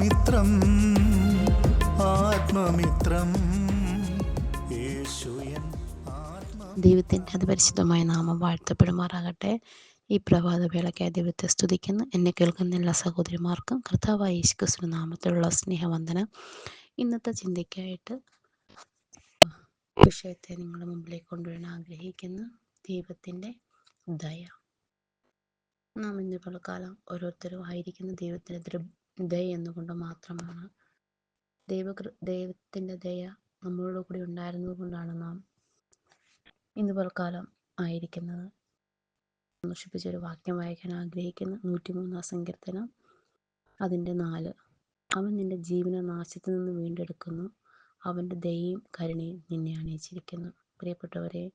ആത്മമിത്രം ആത്മമിത്രം. ദൈവത്തിന്റെ അതിപരിശുദ്ധമായ നാമം വാഴ്ത്തപ്പെടുമാറാകട്ടെ. ഈ പ്രഭാത വേളയ്ക്കായി ദൈവത്തെ സ്തുതിക്കുന്നു. എന്നെ കേൾക്കുന്ന എല്ലാ സഹോദരിമാർക്കും കർത്താവായ യേശുക്രിസ്തു നാമത്തിലുള്ള സ്നേഹവന്ദനം. ഇന്നത്തെ ചിന്തയ്ക്കായിട്ട് വിഷയത്തെ നിങ്ങളുടെ മുമ്പിലേക്ക് കൊണ്ടുവരാൻ ആഗ്രഹിക്കുന്നു. ദൈവത്തിന്റെ ദയ. നാം ഇന്ന് കാലം ഓരോരുത്തരും ആയിരിക്കുന്ന ദൈവത്തിന്റെ ദയ എന്നുകൊണ്ട് മാത്രമാണ്. ദൈവകൃ ദൈവത്തിന്റെ ദയ നമ്മളോട് കൂടി ഉണ്ടായിരുന്നത് കൊണ്ടാണ് നാം ഇന്ന് പൽക്കാലം ആയിരിക്കുന്നത്. സന്തോഷിപ്പിച്ചൊരു വാക്യം വായിക്കാൻ ആഗ്രഹിക്കുന്നു നൂറ്റിമൂന്നാം സങ്കീർത്തനം അതിന്റെ നാല്. അവൻ നിന്റെ ജീവനെ നാശത്തിൽ നിന്ന് വീണ്ടെടുക്കുന്നു. അവന്റെ ദയയും കരുണയും നിന്നെ അണിയിച്ചിരിക്കുന്നു പ്രിയപ്പെട്ടവരെ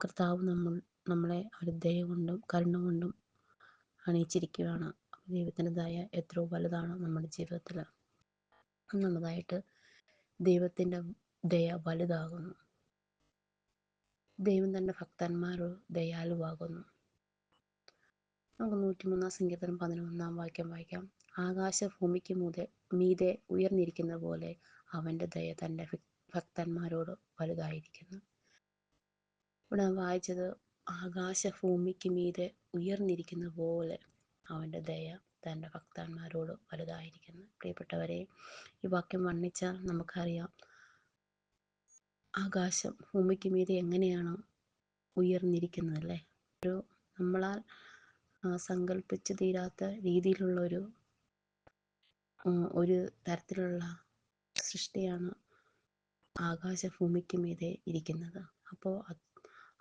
കർത്താവ് നമ്മൾ നമ്മളെ അവരുടെ ദയ കൊണ്ടും കരുണ കൊണ്ടും അണിയിച്ചിരിക്കുകയാണ് ദൈവത്തിന്റെ ദയ എത്രയോ വലുതാണ് നമ്മുടെ ജീവിതത്തിൽ. ഒന്നാമതായിട്ട് ദൈവത്തിന്റെ ദയ വലുതാകുന്നു. ദൈവം തന്റെ ഭക്തന്മാർ ദയാലുവാകുന്നു. നമുക്ക് നൂറ്റിമൂന്നാം സങ്കീർത്തനം പതിനൊന്നാം വാക്യം വായിക്കാം. ആകാശ ഭൂമിക്ക് മുതൽ മീതെ ഉയർന്നിരിക്കുന്ന പോലെ അവന്റെ ദയ തന്റെ ഭക്തന്മാരോട് വലുതായിരിക്കുന്നു. ഇവിടെ വായിച്ചത് ആകാശ ഭൂമിക്ക് മീതെ ഉയർന്നിരിക്കുന്ന പോലെ അവന്റെ ദയ തന്റെ ഭക്തന്മാരോട് വലുതായിരിക്കുന്നു. പ്രിയപ്പെട്ടവരെ ഈ വാക്യം വർണിച്ചാൽ നമുക്കറിയാം. ആകാശം ഭൂമിക്ക് മീതെ എങ്ങനെയാണ് ഉയർന്നിരിക്കുന്നത് അല്ലേ ഒരു നമ്മളാൽ സങ്കല്പിച്ചു തീരാത്ത രീതിയിലുള്ള ഒരു ഒരു തരത്തിലുള്ള സൃഷ്ടിയാണ് ആകാശ ഭൂമിക്ക് മീതെ ഇരിക്കുന്നത്. അപ്പോൾ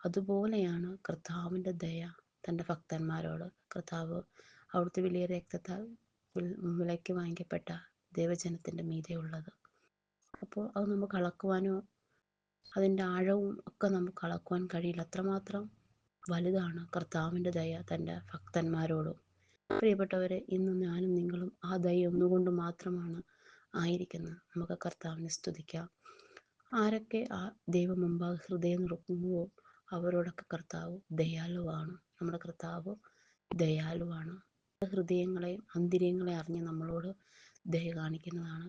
അതുപോലെയാണ് കർത്താവിന്റെ ദയ തന്റെ ഭക്തന്മാരോട്. കർത്താവ് അവിടുത്തെ വലിയ രക്തത്താൽ വിലയ്ക്ക് വാങ്ങിക്കപ്പെട്ട മീതെ ഉള്ളത് അപ്പോൾ അത് നമുക്ക് അളക്കുവാനോ അതിന്റെ ആഴവും ഒക്കെ നമുക്ക് അളക്കുവാൻ കഴിയില്ല. അത്രമാത്രം വലുതാണ് കർത്താവിന്റെ ദയ തന്റെ ഭക്തന്മാരോടും. പ്രിയപ്പെട്ടവരെ ഇന്ന് ഞാനും നിങ്ങളും ആ ദയ ഒന്നുകൊണ്ട് മാത്രമാണ് ആയിരിക്കുന്നത്. നമുക്ക് കർത്താവിനെ സ്തുതിക്കാം. ആരൊക്കെ ആ ദൈവം മുമ്പാകെ ഹൃദയം നിറക്കുന്നുവോ അവരോടൊക്കെ കർത്താവ് ദയാലുവാണ്. നമ്മുടെ കർത്താവ് ദയാലുവാണ്. ഹൃദയങ്ങളെയും അന്തിര്യങ്ങളെ അറിഞ്ഞ് നമ്മളോട് ദയ കാണിക്കുന്നതാണ്.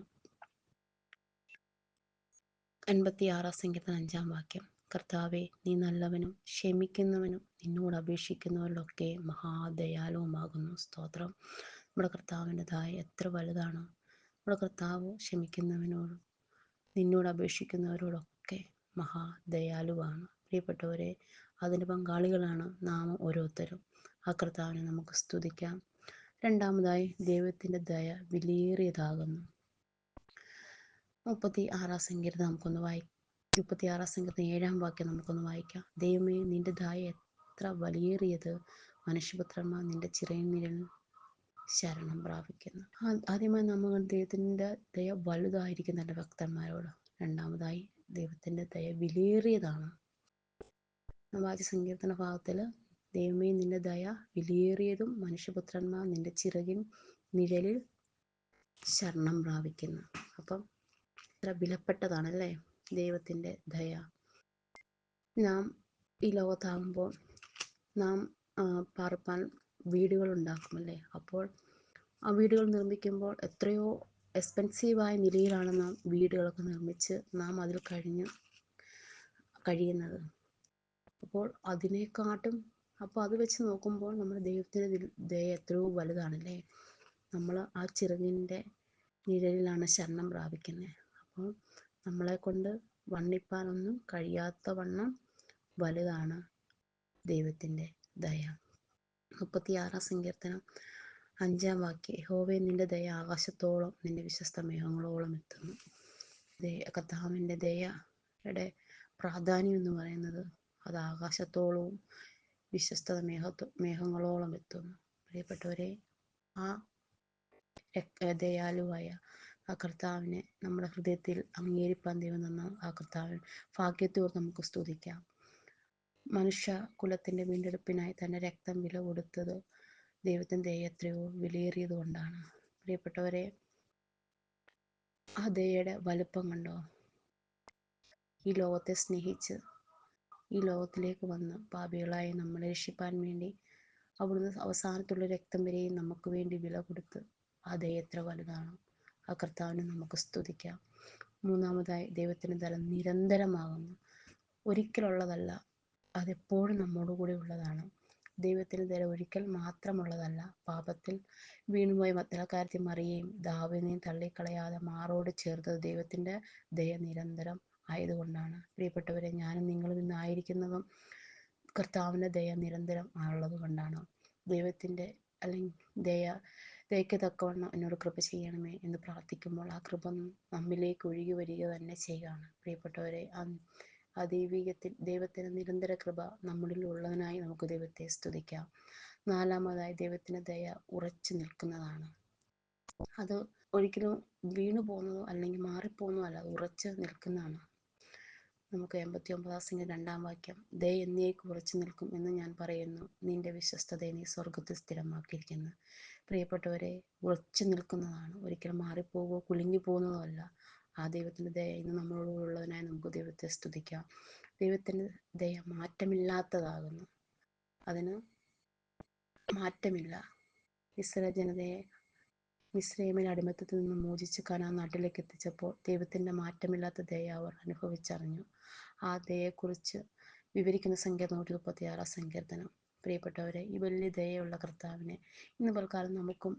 എൺപത്തി ആറാം സംഖ്യത്തിന് അഞ്ചാം വാക്യം. കർത്താവെ നീ നല്ലവനും ക്ഷമിക്കുന്നവനും നിന്നോട് അപേക്ഷിക്കുന്നവരിലൊക്കെ മഹാദയാലുവുമാകുന്നു. സ്തോത്രം. നമ്മുടെ കർത്താവിന്റെ ദായ എത്ര വലുതാണ്. നമ്മുടെ കർത്താവ് ക്ഷമിക്കുന്നവനോട് നിന്നോട് അപേക്ഷിക്കുന്നവരോടൊക്കെ മഹാദയാലുവാണ്. പ്രിയപ്പെട്ടവരെ അതിന്റെ പങ്കാളികളാണ് നാം ഓരോരുത്തരും. ആ കർത്താവിനെ നമുക്ക് സ്തുതിക്കാം. രണ്ടാമതായി ദൈവത്തിന്റെ ദയ വിലയേറിയതാകുന്നു. മുപ്പത്തി ആറാം സങ്കീർത്തം നമുക്കൊന്ന് വായി മുപ്പത്തി ആറാം സങ്കീർത്തം ഏഴാം വാക്യം നമുക്കൊന്ന് വായിക്കാം. ദൈവമേ നിന്റെ ദയ എത്ര വലിയേറിയത് മനുഷ്യപുത്രന്മാർ നിന്റെ ചിറയിൽ ശരണം പ്രാപിക്കുന്നു. ആദ്യമായി നമ്മൾ ദൈവത്തിന്റെ ദയ വലുതായിരിക്കും തന്റെ ഭക്തന്മാരോട് രണ്ടാമതായി ദൈവത്തിന്റെ ദയ വിലയേറിയതാണ്. വാക്യ സങ്കീർത്തന ഭാഗത്തിൽ ദൈവമേ നിന്റെ ദയ വിലയേറിയതും മനുഷ്യപുത്രന്മാർ നിന്റെ ചിറകിൻ നിഴലിൽ ശരണം പ്രാപിക്കുന്നു. അപ്പം ഇത്ര വിലപ്പെട്ടതാണല്ലേ ദൈവത്തിന്റെ ദയ. നാം ഈ ലോകത്താകുമ്പോൾ നാം പാർപ്പാൻ വീടുകൾ ഉണ്ടാക്കുമല്ലേ അപ്പോൾ ആ വീടുകൾ നിർമ്മിക്കുമ്പോൾ എത്രയോ എക്സ്പെൻസീവായ നിലയിലാണ് നാം വീടുകളൊക്കെ നിർമ്മിച്ച് നാം അതിൽ കഴിഞ്ഞ് കഴിയുന്നത്. അപ്പോൾ അതിനെക്കാട്ടും അപ്പോൾ അത് വെച്ച് നോക്കുമ്പോൾ നമ്മുടെ ദൈവത്തിന്റെ ദയ എത്രയോ വലുതാണല്ലേ? നമ്മൾ ആ ചിറകിന്റെ നിഴലിലാണ് ശരണം പ്രാപിക്കുന്നത് അപ്പോൾ നമ്മളെ കൊണ്ട് വണ്ണിപ്പാനൊന്നും കഴിയാത്ത വണ്ണം വലുതാണ് ദൈവത്തിന്റെ ദയ. മുപ്പത്തിയാറാം സങ്കീർത്തനം അഞ്ചാം വാക്യം ഹോവേ നിന്റെ ദയ ആകാശത്തോളം നിന്റെ വിശ്വസ്ത മേഘങ്ങളോളം എത്തുന്നു. കർത്താവിന്റെ ദയയുടെ പ്രാധാന്യം എന്ന് പറയുന്നത് അത് ആകാശത്തോളവും വിശ്വസ്തത മേഘത്തു മേഘങ്ങളോളം എത്തുന്നു പ്രിയപ്പെട്ടവരെ ആ ദയാലുവായ ആ കർത്താവിനെ നമ്മുടെ ഹൃദയത്തിൽ അംഗീകരിപ്പാൻ ദൈവം തന്ന ആ കർത്താവിൽ ഭാഗ്യത്തോട് നമുക്ക് സ്തുതിക്കാം. മനുഷ്യ കുലത്തിന്റെ വീണ്ടെടുപ്പിനായി തന്നെ രക്തം വില കൊടുത്തത് ദൈവത്തിന്റെ ദയ എത്രയോ വിലയേറിയത് കൊണ്ടാണ്. പ്രിയപ്പെട്ടവരെ ആ ദയയുടെ വലുപ്പം കണ്ടോ? ഈ ലോകത്തെ സ്നേഹിച്ച് ഈ ലോകത്തിലേക്ക് വന്ന് പാപികളായി നമ്മളെ രക്ഷിപ്പാൻ വേണ്ടി അവിടുന്ന് അവസാനത്തുള്ള രക്തം വരെയും നമുക്ക് വേണ്ടി വില കൊടുത്ത് ആ ദയ എത്ര വലുതാണ്. ആ കർത്താവിനെ നമുക്ക് സ്തുതിക്കാം. മൂന്നാമതായി ദൈവത്തിന്റെ ധനം നിരന്തരമാകുന്നു. ഒരിക്കലുള്ളതല്ല അതെപ്പോഴും നമ്മോട് കൂടെ ഉള്ളതാണ്. ദൈവത്തിന്റെ ദയ ഒരിക്കൽ മാത്രമുള്ളതല്ല പാപത്തിൽ വീണുപോയ മദ്രാക്കാരത്തി മറിയേയും ദാവിനെയും തള്ളിക്കളയാതെ മാറോട് ചേർത്തത് ദൈവത്തിന്റെ ദയ നിരന്തരം ആയതുകൊണ്ടാണ്. പ്രിയപ്പെട്ടവരെ ഞാനും നിങ്ങളും ഇന്നായിരിക്കുന്നതും കർത്താവിന്റെ ദയ നിരന്തരം ഉള്ളത് കൊണ്ടാണ്. ദൈവത്തിന്റെ അല്ലെങ്കിൽ ദയ ദയക്ക് തക്കവണ്ണം എന്നോട് കൃപ ചെയ്യണമേ എന്ന് പ്രാർത്ഥിക്കുമ്പോൾ ആ കൃപ നമ്മിലേക്ക് ഒഴുകി വരിക തന്നെ ചെയ്യുകയാണ്. പ്രിയപ്പെട്ടവരെ ആ ദൈവികത്തിൽ ദൈവത്തിന്റെ നിരന്തര കൃപ നമ്മളിൽ ഉള്ളതിനായി നമുക്ക് ദൈവത്തെ സ്തുതിക്കാം. നാലാമതായി ദൈവത്തിന്റെ ദയ ഉറച്ചു നിൽക്കുന്നതാണ്. അത് ഒരിക്കലും വീണു പോകുന്നതോ അല്ലെങ്കിൽ മാറിപ്പോകുന്നതോ അല്ല ഉറച്ചു നിൽക്കുന്നതാണ്. നമുക്ക് എൺപത്തി ഒമ്പതാം സംഖ്യ രണ്ടാം വാക്യം ദേ എന്നേക്ക് കുറച്ചു നിൽക്കും എന്ന് ഞാൻ പറയുന്നു. നിന്റെ വിശ്വസ്തതയെ നീ സ്വർഗത്തിൽ സ്ഥിരമാക്കിയിരിക്കുന്നു. പ്രിയപ്പെട്ടവരെ ഉറച്ചു നിൽക്കുന്നതാണ്. ഒരിക്കലും മാറിപ്പോകുകയോ കുലുങ്ങി പോകുന്നതോ അല്ല. ആ ദൈവത്തിന്റെ ദയ ഇന്ന് നമ്മളോടുള്ളതിനായി നമുക്ക് ദൈവത്തെ സ്തുതിക്കാം. ദൈവത്തിന്റെ ദയ മാറ്റമില്ലാത്തതാകുന്നു. അതിന് മാറ്റമില്ല. ഇസ്ര ജനതയെ മിസ്രൈമിൽ അടിമത്തത്തിൽ നിന്നും മോചിച്ച് കനാൻ നാട്ടിലേക്ക് എത്തിച്ചപ്പോൾ ദൈവത്തിന്റെ മാറ്റമില്ലാത്ത ദയ അവർ അനുഭവിച്ചറിഞ്ഞു. ആ ദയയെക്കുറിച്ച് വിവരിക്കുന്ന സങ്കീർത്തനം നൂറ്റി മുപ്പത്തി ആറാം സങ്കീർത്തനം. പ്രിയപ്പെട്ടവരെ ഈ വലിയ ദയയുള്ള കർത്താവിനെ ഇന്ന് പൽക്കാലം നമുക്കും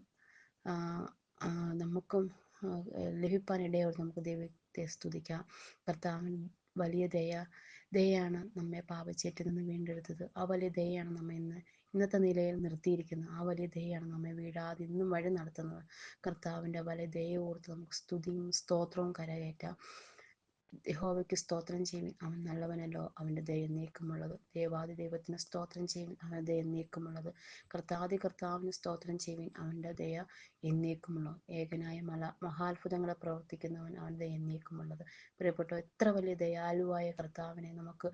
നമുക്കും ലഭിപ്പാനിടയോട് നമുക്ക് ദൈവത്തെ സ്തുതിക്കാം. കർത്താവിൻ വലിയ ദയ ദയാണ് നമ്മെ പാപച്ചേറ്റിൽ നിന്ന് വീണ്ടെടുത്തത്. ആ വലിയ ദയാണ് നമ്മെ ഇന്ന് ഇന്നത്തെ നിലയിൽ നിർത്തിയിരിക്കുന്നത്. ആ വലിയ ദയാണ് നമ്മെ വീഴാതെ ഇന്നും വഴി നടത്തുന്നത്. കർത്താവിന്റെ വലിയ ദയ ഓർത്ത് നമുക്ക് സ്തുതിയും സ്തോത്രവും കരകയറ്റാം. യഹോവയ്ക്ക് സ്തോത്രം ചെയ്യുവിൻ. അവൻ നല്ലവനല്ലോ അവന്റെ ദയ എന്നേക്കുമുള്ളത് ദേവാദി ദൈവത്തിന് സ്തോത്രം ചെയ്യുവിൻ അവന്റെ ദയ എന്നേക്കുമുള്ളത് കർത്താദി കർത്താവിന് സ്തോത്രം ചെയ്യുവിൻ അവന്റെ ദയ എന്നേക്കുമുള്ളത് ഏകനായ മല മഹാത്ഭുതങ്ങളെ പ്രവർത്തിക്കുന്നവൻ അവന്റെ ദയ എന്നേക്കുമുള്ളത്. പ്രിയപ്പെട്ട എത്ര വലിയ ദയാലുവായ കർത്താവിനെ നമുക്ക്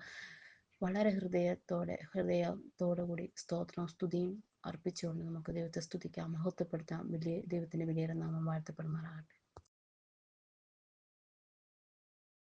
വളരെ ഹൃദയത്തോടെ ഹൃദയത്തോടു കൂടി സ്തോത്രം സ്തുതിയും അർപ്പിച്ചുകൊണ്ട് നമുക്ക് ദൈവത്തെ സ്തുതിക്കാം മഹത്വപ്പെടുത്താം. വലിയ ദൈവത്തിന്റെ വലിയ നാമം വാഴ്ത്തപ്പെടുമാറാകട്ടെ.